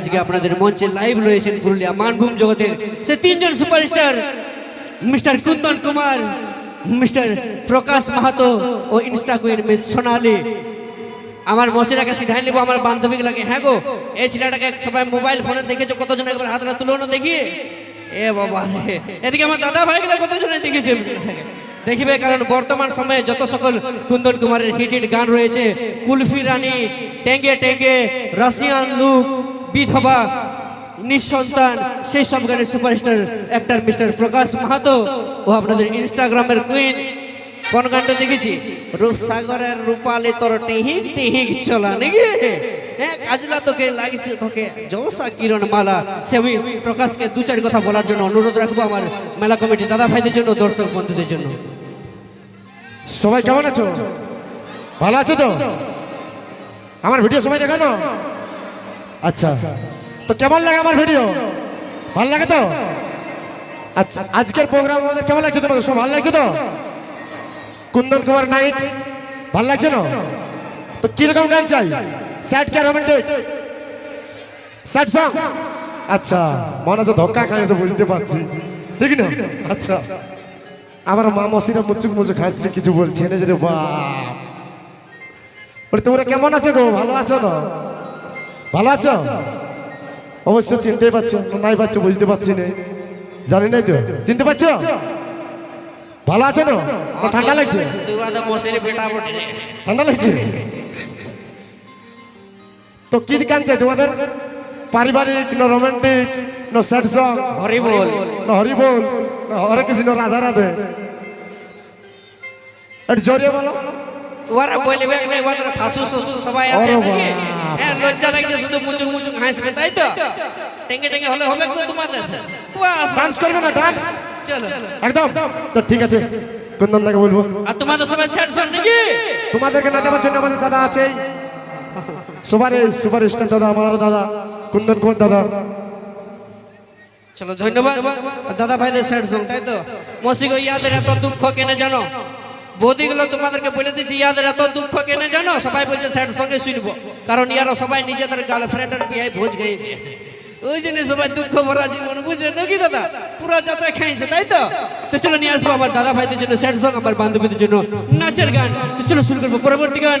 আজকে আপনাদের মঞ্চে লাইভ রয়েছেন পুরুলিয়া মানভূম জগতের সে তিনজন superstar mister Kundan Kumar, mister Prakash Mahato ও ইনস্টা কুইন মিস সোনালি। আমার মসিরাকে সিধাই নিব, আমার বান্ধবীকে লাগে হ্যাঁ গো, এই ছেলেটাকে সবাই মোবাইল ফোনে দেখেছ, কতজন একবার হাত না তুলো না দেখিয়ে? এ বাবা এদিকে আমার দাদা ভাইগুলো কতজনে দেখেছে? দেখিবে, কারণ বর্তমান সময়ে যত সকল কুন্দন কুমারের হিট হিট গান রয়েছে, কুলফি রানী, টেঙ্গে টেঙ্গে, রাশিয়ান লুক বিধবা, নিঃসন্তান, সেই সব গানের superstar actor mister Prakash Mahato. ও আপনাদের ইনস্টাগ্রামের কুইন কোন গানটা দেখেছি? রূপসাগরের রূপালি তোর টিহিক টিহিক চলা নাকি? হ্যাঁ কাজলা তোকে লাগছে তোকে। জোসা কিরণ মালা সে আমি প্রকাশকে দু চার কথা বলার জন্য অনুরোধ রাখব আমার মেলা কমিটি দাদা ভাইদের জন্য, দর্শক বন্ধুদের জন্য। সবাই কেমন আছো? ভালো আছো তো? আমার ভিডিও সবাই দেখানো? আচ্ছা। তো কেমন লাগে আমার ভিডিও ভালো লাগে তো? আচ্ছা আজকের প্রোগ্রাম আমাদের কেমন লাগছে তোমাদের? সব ভালো লাগছে তো? কুন্দন কুমার নাইট, ভালো লাগছে না? তো কীরকম গান চাই? স্যাড কে রোমান্টিক স্যাড সং আচ্ছা মনে হচ্ছে ধক্কা খাইছে বুঝতে পারছি। ঠিক না? আচ্ছা। আমার মা মসিরা মুচুক মুচুক হাসছে, কিছু বলছে না যে বাপ। তোমরা কেমন আছো গো? ভালো আছো না? ভালো আছো? অবশ্য চিনতে পারছ, নাই পাচ্ছ বুঝতে পারছি না। জানি নাই তো? চিনতে পারছ? ভালো আছো না ঠান্ডা লাগছে। ঠান্ডা লাগছে? তো কি চাই তোমাদের? পারিবারিক, না রোমান্টিক না স্যাড সং না হরি বল না হরে কৃষ্ণ, রাধা, রাধে। একটু জোরে বলো। ওরা বলবে না ওদের ফাসু শ্বশুর সবাই আছে নাকি? হ্যাঁ লজ্জা লাগছে শুধু মুচুক মুচুক হাসবে তাই তো? টেঙ্গে টেঙ্গে হলে হবে তো তোমাদের। ডান্স করবে না ডান্স চলো। একদম? তো ঠিক আছে কুন্দন দাকে বলব। আর তোমাদের সবাই স্যাড সং নাকি? তোমাদেরকে নাচাবার জন্য আমাদের দাদা আছে সুপার সুপার স্টার দাদা আমার দাদা কুন্দন কুমার দাদা। চলো ধন্যবাদ। দাদা ভাইদের স্যাড সং তাই তো? মসিগো ইয়াদের এত দুঃখ কেনে জানো? বৌদিগুলো তোমাদেরকে বলে দিচ্ছি ইয়াদের এত দুঃখ কেনে জানো? সবাই বলছে, স্যার, সঙ্গে শুনব। কারণ ইয়ারা সবাই নিজেদের গার্লফ্রেন্ডের বিয়ে ভোজ গেয়েছে। ওই জন্য সবাই দুঃখ ভরা জীবন বুঝলেন নাকি দাদা? পুরো চাচা খেয়েছে তাই তো? তো চলো নিয়ে আসব আমার দাদা ভাইদের জন্য স্যাড সং আমার বান্ধবীদের জন্য নাচের গান। তো চলো শুরু করব পরবর্তী গান।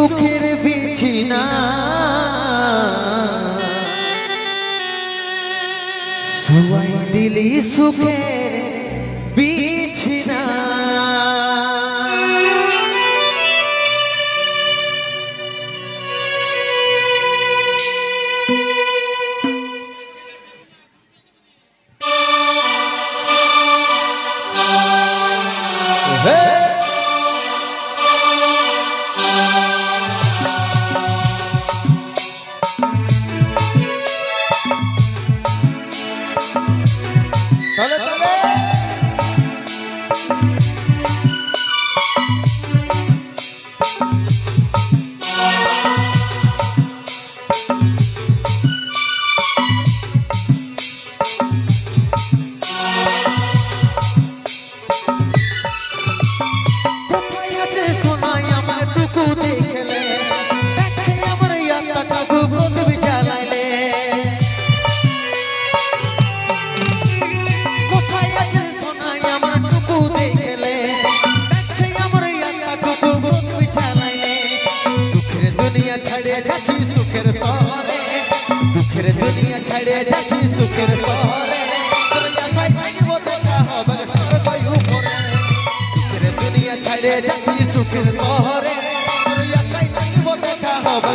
সুখের বিছিনা। সবাই দিলি সুখের ছেড়ে যাচ্ছি সুখের শহরে দেখা হবে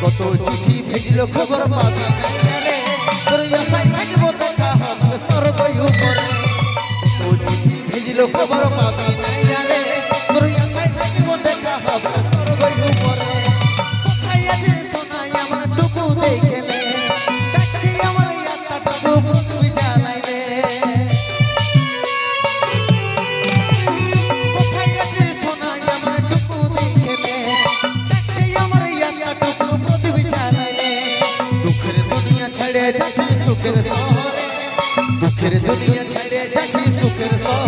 কত চিঠি ভেজলো খবর পাবি তোর আশায় থাকব দেখা হবে সর্বই উপরে কত চিঠি ভেজলো খবর পাবি তোর আশায় থাকব দেখা হবে সর্বই ছেড়ে যাচ্ছি সুখের শহরে দুঃখের দুনিয়া ছেড়ে যাচ্ছি সুখের শহরে